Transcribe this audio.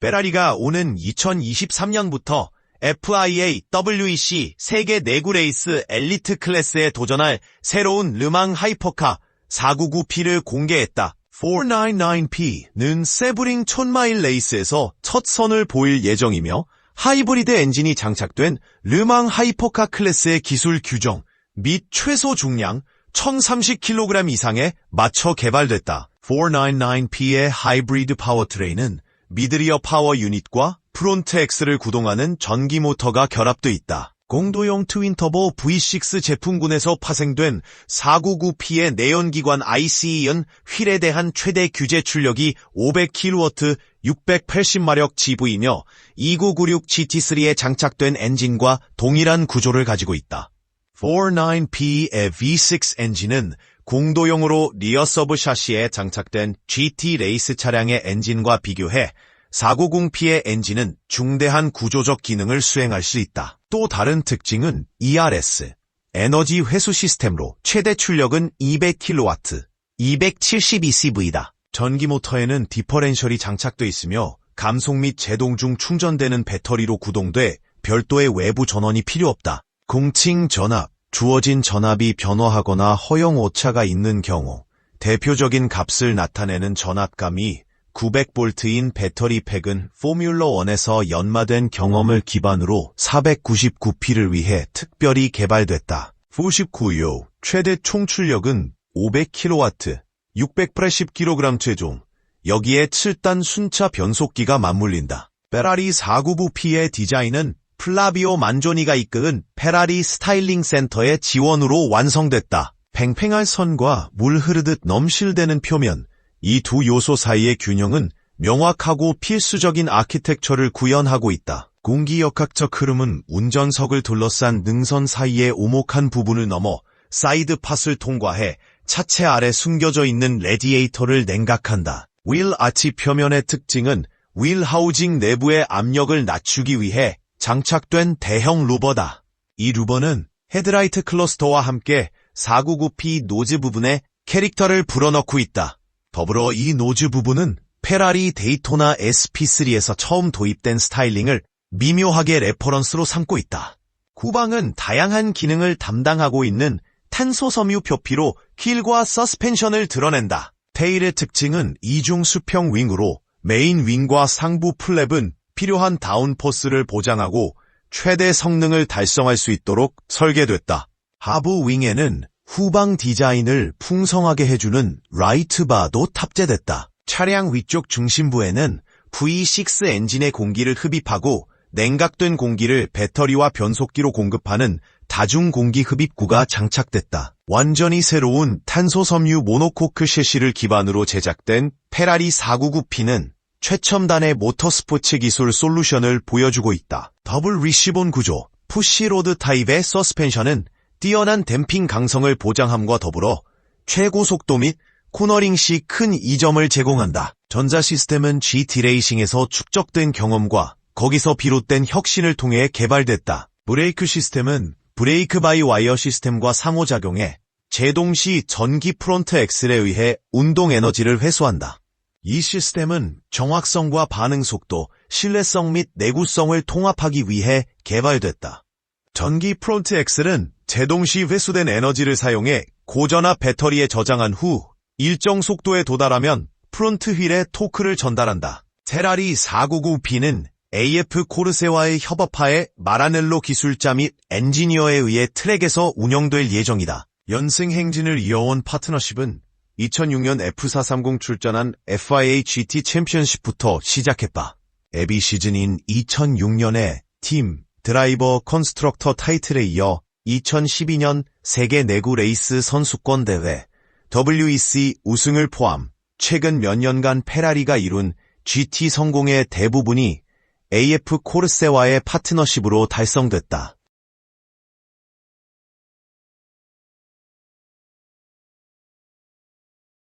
페라리가 오는 2023년부터 FIA WEC 세계 내구 레이스 엘리트 클래스에 도전할 새로운 르망 하이퍼카 499P를 공개했다. 499P는 세브링 1000마일 레이스에서 첫 선을 보일 예정이며 하이브리드 엔진이 장착된 르망 하이퍼카 클래스의 기술 규정 및 최소 중량 1030kg 이상에 맞춰 개발됐다. 499P의 하이브리드 파워트레인은 미드리어 파워 유닛과 프론트 엑스를 구동하는 전기 모터가 결합돼 있다. 공도용 트윈터보 V6 제품군에서 파생된 499P의 내연기관 ICE은 휠에 대한 최대 규제 출력이 500kW 680마력 GV이며 2996 GT3에 장착된 엔진과 동일한 구조를 가지고 있다. 49P의 V6 엔진은 공도용으로 리어 서브 샤시에 장착된 GT 레이스 차량의 엔진과 비교해 490P의 엔진은 중대한 구조적 기능을 수행할 수 있다. 또 다른 특징은 ERS, 에너지 회수 시스템으로 최대 출력은 200kW, 272CV다. 전기 모터에는 디퍼렌셜이 장착돼 있으며 감속 및 제동 중 충전되는 배터리로 구동돼 별도의 외부 전원이 필요 없다. 공칭 전압, 주어진 전압이 변화하거나 허용 오차가 있는 경우 대표적인 값을 나타내는 전압감이 900볼트인 배터리 팩은 포뮬러 1에서 연마된 경험을 기반으로 499P를 위해 특별히 개발됐다. 99요 최대 총 출력은 500kW, 680kg 최종. 여기에 7단 순차 변속기가 맞물린다. 페라리 499P의 디자인은 플라비오 만조니가 이끄은 페라리 스타일링 센터의 지원으로 완성됐다. 팽팽한 선과 물 흐르듯 넘실대는 표면, 이 두 요소 사이의 균형은 명확하고 필수적인 아키텍처를 구현하고 있다. 공기역학적 흐름은 운전석을 둘러싼 능선 사이의 오목한 부분을 넘어 사이드 팟을 통과해 차체 아래 숨겨져 있는 레디에이터를 냉각한다. 윌 아치 표면의 특징은 윌 하우징 내부의 압력을 낮추기 위해 장착된 대형 루버다. 이 루버는 헤드라이트 클러스터와 함께 499P 노즈 부분에 캐릭터를 불어넣고 있다. 더불어 이 노즈 부분은 페라리 데이토나 SP3에서 처음 도입된 스타일링을 미묘하게 레퍼런스로 삼고 있다. 후방은 다양한 기능을 담당하고 있는 탄소 섬유 표피로 킬과 서스펜션을 드러낸다. 테일의 특징은 이중 수평 윙으로 메인 윙과 상부 플랩은 필요한 다운포스를 보장하고 최대 성능을 달성할 수 있도록 설계됐다. 하부 윙에는 후방 디자인을 풍성하게 해주는 라이트바도 탑재됐다. 차량 위쪽 중심부에는 V6 엔진의 공기를 흡입하고 냉각된 공기를 배터리와 변속기로 공급하는 다중 공기 흡입구가 장착됐다. 완전히 새로운 탄소 섬유 모노코크 셰시를 기반으로 제작된 페라리 499P는 최첨단의 모터스포츠 기술 솔루션을 보여주고 있다. 더블 리시본 구조, 푸시로드 타입의 서스펜션은 뛰어난 댐핑 강성을 보장함과 더불어 최고 속도 및 코너링 시 큰 이점을 제공한다. 전자 시스템은 GT 레이싱에서 축적된 경험과 거기서 비롯된 혁신을 통해 개발됐다. 브레이크 시스템은 브레이크 바이 와이어 시스템과 상호작용해 제동 시 전기 프론트 엑셀에 의해 운동 에너지를 회수한다. 이 시스템은 정확성과 반응 속도, 신뢰성 및 내구성을 통합하기 위해 개발됐다. 전기 프론트 엑셀은 제동 시 회수된 에너지를 사용해 고전압 배터리에 저장한 후 일정 속도에 도달하면 프론트 휠에 토크를 전달한다. 테라리 499P는 AF 코르세와의 협업하에 마라넬로 기술자 및 엔지니어에 의해 트랙에서 운영될 예정이다. 연승 행진을 이어온 파트너십은 2006년 F430 출전한 FIA GT 챔피언십부터 시작했다. 에비 시즌인 2006년에 팀 드라이버 컨스트럭터 타이틀에 이어 2012년 세계 내구 레이스 선수권 대회 WEC 우승을 포함 최근 몇 년간 페라리가 이룬 GT 성공의 대부분이 AF 코르세와의 파트너십으로 달성됐다.